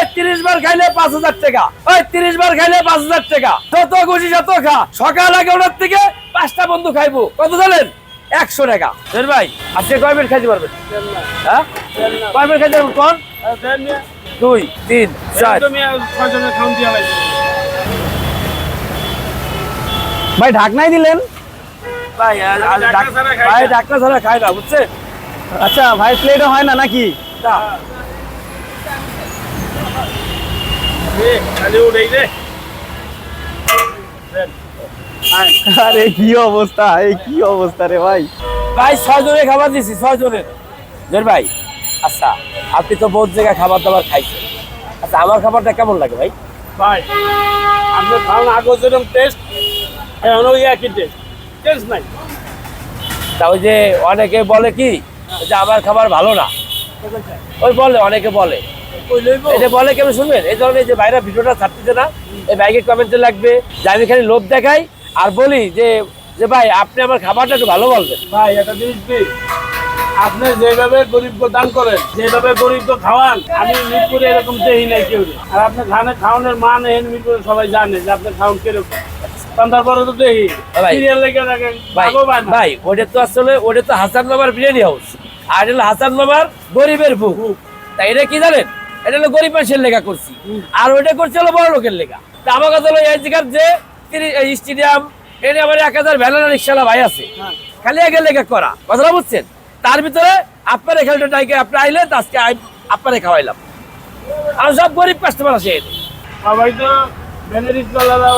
ওই তিরিশ বার খাইলে পাঁচ হাজার টাকা। ওই তিরিশ বার খাইলে পাঁচ হাজার টাকা। যত খুশি যত খা। সকাল এগারোটার থেকে পাঁচটা বন্ধু খাইবো। কত জানেন? একশো টাকা। ভাই আজকে কয় মিনিট খাইতে পারবেন? হ্যাঁ? কয় মিনিট খাইতে পারবেন কোন? দুই তিন চার। ভাই ঢাকনাই দিলেন? ভাই ভাই ডাক্তার ছাড়া খায় না বুঝছেন? আচ্ছা ভাই প্লেটও হয় না নাকি? না। আরে কি অবস্থা? এই কি অবস্থা রে ভাই? ভাই ছয় জনের খাবার দিছি ছয় জনের। জের ভাই আচ্ছা আপনি তো বহুত জায়গায় খাবার দাবার খাইছেন। আচ্ছা আমার খাবারটা কেমন লাগে ভাই? ভাই আপনি খাওয়ান আগো যেরকম টেস্ট এখন ওই একই টেস্ট টেস্ট নাই। তা ওই যে অনেকে বলে কি যে আমার খাবার ভালো না। ওই বলে অনেকে বলে। এটা বলে কেন শুনবেন? এই ধরনের যে ভাইরা ভিডিওটা ছাড়তেছে না এই বাইকের কমেন্টে লাগবে যে আমি খালি লোভ দেখাই আর বলি যে যে ভাই আপনি আমার খাবারটা একটু ভালো বলবেন। ভাই একটা জিনিস আপনি যেভাবে গরিবকে দান করেন যেভাবে গরিবকে খাওয়ান আমি মিরপুরে এরকম দেই নাই কেউ। আর আপনি খানে খাওয়ানোর মান এহেন মিরপুরে সবাই জানে যে আপনি খাওয়ান কীরকম। ভাই। ওটা তো আসলে ওটা তো হাসান মামার বিরিয়ানি হাউস আর হাসান মামার গরিবের বুক তাই এটা কি জানেন? এটা হলো গরিব মানুষের লেখা করছি। আর ওইটা করছে হলো বড় লোকের লেখা। তা আমার কাছে হলো এই জায়গার যে স্টেডিয়াম এটা আমার এক হাজার ভ্যালানা রিক্সালা ভাই আছে। হ্যাঁ। খালি আগে লেখা করা। কথাটা বুঝছেন? তার ভিতরে আপনার এখানটা টাইকে আপনি আইলেন তো আজকে আপনারে খাওয়াইলাম। আর সব গরিব কাস্টমার আছে এখানে। সবাই তো ভ্যানের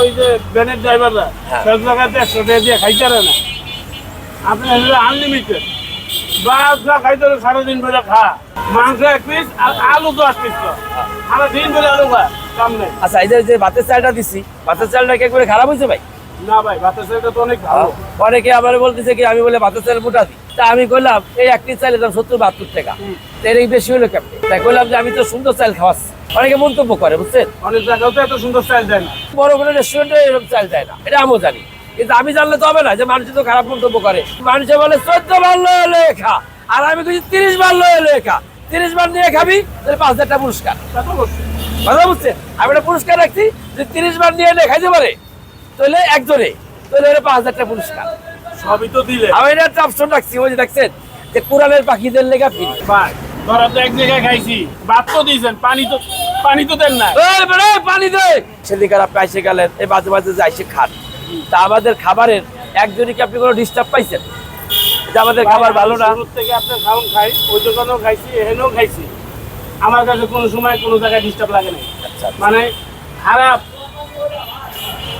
ওই যে ভ্যানের ড্রাইভাররা হ্যাঁ। সব জায়গাতে একশো টাকা দিয়ে খাইতে না। আপনি আনলিমিটেড খাইতে সারাদিন ধরে খা। মাংস এক পিস আর আলু দশ পিস সারা ধরে আলু খা কাম নেই। আচ্ছা এই যে- ভাতের চালটা দিছি ভাতের চালটা কি একবারে খারাপ হয়েছে ভাই? না ভাই ভাতের তো অনেক ভালো। অনেকে আবার বলতেছে কি আমি বলে ভাতের চাল মোটা দিই তা আমি কইলাম এই একটি চালের দাম সত্তর বাহাত্তর টাকা। এর বেশি হলো কেমন? তাই কইলাম যে আমি তো সুন্দর চাল খাওয়াচ্ছি। অনেকে মন্তব্য করে বুঝছেন? অনেক জায়গাও তো এত সুন্দর স্টাইল দেয় না। বড় বড় রেস্টুরেন্টে এরকম চাল দেয় না। এটা আমিও জানি। কিন্তু আমি জানলে তো হবে না যে মানুষ তো খারাপ মন্তব্য করে। মানুষে বলে চোদ্দ বার লয়ে লয়ে খা আর আমি কইছি তিরিশ বার লয়ে লয়ে খা। তিরিশ বার নিয়ে খাবি তাহলে পাঁচ হাজার টাকা পুরস্কার। কথা বুঝছেন আমি একটা পুরস্কার রাখছি যে তিরিশ বার নিয়ে এনে খাইতে পারে তাহলে একজনে তাহলে এটা পাঁচ হাজার টাকা পুরস্কার। সবই তো দিলে। আমি এটা একটা অপশন রাখছি ওই যে দেখছেন যে কোরআনের পাখিদের লেখা ফিরি। ধরা তো এক জায়গায় খাইছি ভাত তো দিয়েছেন পানি তো পানি তো দেন না পানি দে! আপনি এসে গেলেন এই মাঝে মাঝে যে এসে খান। তা আমাদের খাবারের একজনই কি আপনি কোনো ডিস্টার্ব পাইছেন? যে আমাদের খাবার ভালো না। থেকে আপনার খাওয়ান খাই ওই দোকানেও খাইছি এখানেও খাইছি। আমার কাছে কোনো সময় কোনো জায়গায় ডিস্টার্ব লাগে না আচ্ছা মানে খারাপ।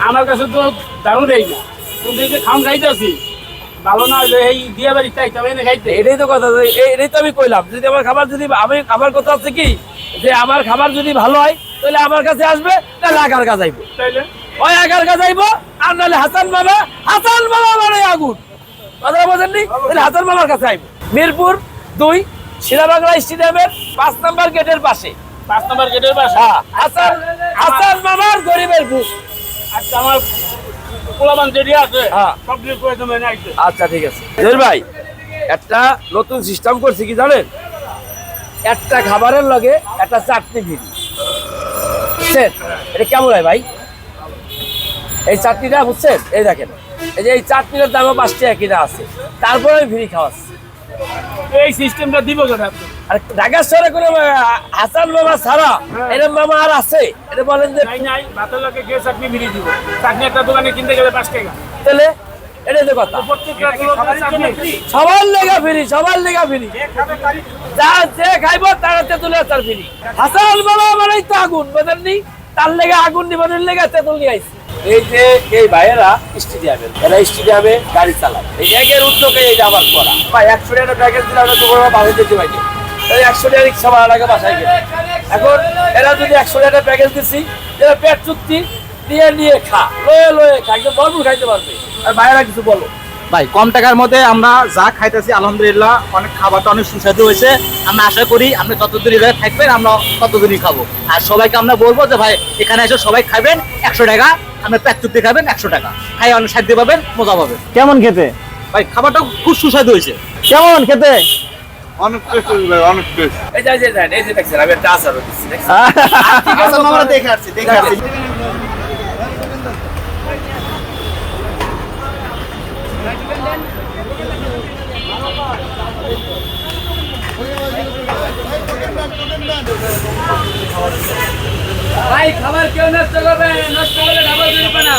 আমার কাছে তো দারুণ এই না কিন্তু এই যে খাওয়ান খাইতেছি। ভালো না এই দিয়ে বাড়ি চাইতাম এনে খাইতে। এটাই তো কথা যে এটাই তো আমি কইলাম যদি আমার খাবার যদি আমি আমার কথা হচ্ছে কি যে আমার খাবার যদি ভালো হয় তাহলে আমার কাছে আসবে তাহলে আগার কাছে আইবো? তাইলে? ওই আগার কাছে আইবো? আর নাহলে হাসান বাবা হাসান বাবা মানে আগুন। কথা বোঝেননি তাহলে হাসান বাবার কাছে আইবো। মিরপুর দুই শিরাবাংলা স্টেডিয়ামের পাঁচ নাম্বার গেটের পাশে। পাঁচ নম্বর গেটের বাসা হ্যাঁ হাসান হাসান মামার গরিবের বুক। আচ্ছা আমার হ্যাঁ। আচ্ছা ঠিক আছে। ভাই একটা নতুন সিস্টেম করছি কি জানেন? একটা খাবারের লগে একটা চাটনি বুঝছেন এটা কেমন হয় ভাই? এই চাটনিটা বুঝছেন? এই দেখেন। এই যে এই চাটনিটার দামও পাঁচ টাকা কিনা আছে। তারপরে আমি ফ্রি খাওয়াচ্ছি। এই সিস্টেমটা দিব কেন আর ঢাকা শহরে কোনো হাসান মামা ছাড়া এরকম মামা আর আছে? এটা বলেন যে নাই নাই ভাতের লোকে কে চাটনি ফিরিয়ে দিব? চাটনি একটা দোকানে কিনতে গেলে পাঁচ টাকা। তাহলে এটাই তো কথা। সবার লেগা ফ্রি সবার লেগা ফ্রি। যে যা খাইব তার তেতুলে তার ফিরি। হাসান বাবা মানেই তো আগুন বুঝেননি? তার লেগে আগুন নিবানোর লেগে তেতুল নিয়ে আইছি। এই যে এই ভাইয়েরা স্টেডিয়ামে, এরা স্টেডিয়ামে গাড়ি চালায়। এই একের উদ্যোগে এই যে আমার করা। ভাই, একশো টাকা প্যাকেজ দিলে আমরা তোমার বাসে যেতে পারি। তাই একশো টাকা রিক্সা ভাড়া লাগে বাসায় গেলে। এখন এরা যদি একশো টাকা প্যাকেজ দিচ্ছি এরা পেট চুক্তি দিয়ে নিয়ে খা, লয়ে লয়ে খা, একদম ভরপুর খাইতে পারবে। আর ভাইয়েরা কিছু বলো। ভাই, কম টাকার মধ্যে আমরা যা খাইতেছি, আলহামদুলিল্লাহ, অনেক খাবারটা অনেক সুস্বাদু হয়েছে। আমরা আশা করি আপনি ততদিনই এলাকায় থাকবেন, আমরা ততদিনই খাব। আর সবাইকে আমরা বলব যে, ভাই, এখানে এসে সবাই খাবেন একশো টাকা আমরা প্যাক চুক্তি খাবেন একশো টাকা। খাই অনেক সাহায্য পাবেন মজা পাবেন। কেমন খেতে? ভাই খাবারটা খুব সুস্বাদু হয়েছে। কেমন খেতে? অনেক টেস্ট ভাই অনেক টেস্ট এই যে এই যে এই যে দেখছেন আমি একটা আচার দিচ্ছি দেখছেন? আচ্ছা আমরা দেখে আসছি দেখে আসছি। খাবার কেউ নষ্ট করবে? নষ্ট করলে খাবার বেরোবে না।